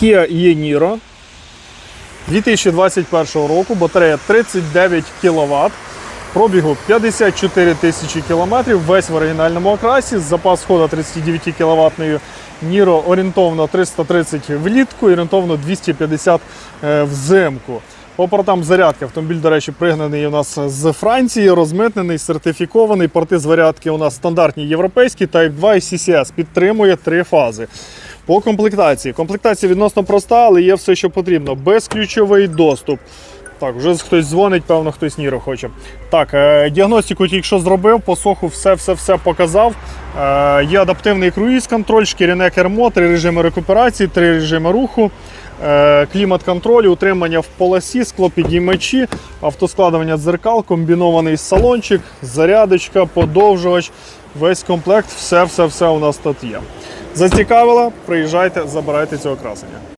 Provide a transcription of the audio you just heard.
Kia e-Niro 2021 року, батарея 39 кВт, пробігу 54 тисячі кілометрів, весь в оригінальному окрасі, запас ходу 39 кВт Niro орієнтовно 330 влітку, і орієнтовно 250 е, взимку. По портам зарядки автомобіль, до речі, пригнаний у нас з Франції, розмитнений, сертифікований. Порти зарядки у нас стандартні європейські, Type 2 і CCS. Підтримує три фази. По комплектації. Комплектація відносно проста, але є все, що потрібно. Безключовий доступ. Так, вже хтось дзвонить, певно, хтось Ніро хоче. Так, е, діагностику тільки що зробив, по соху все-все-все показав. Е, є адаптивний круїз-контроль, шкіряне кермо, три режими рекуперації, три режими руху, е, клімат-контроль, утримання в полосі, склопідіймачі, автоскладування дзеркал, комбінований салончик, зарядочка, подовжувач. Весь комплект, все-все-все у нас тут є. Зацікавило? Приїжджайте, забирайте цього красення.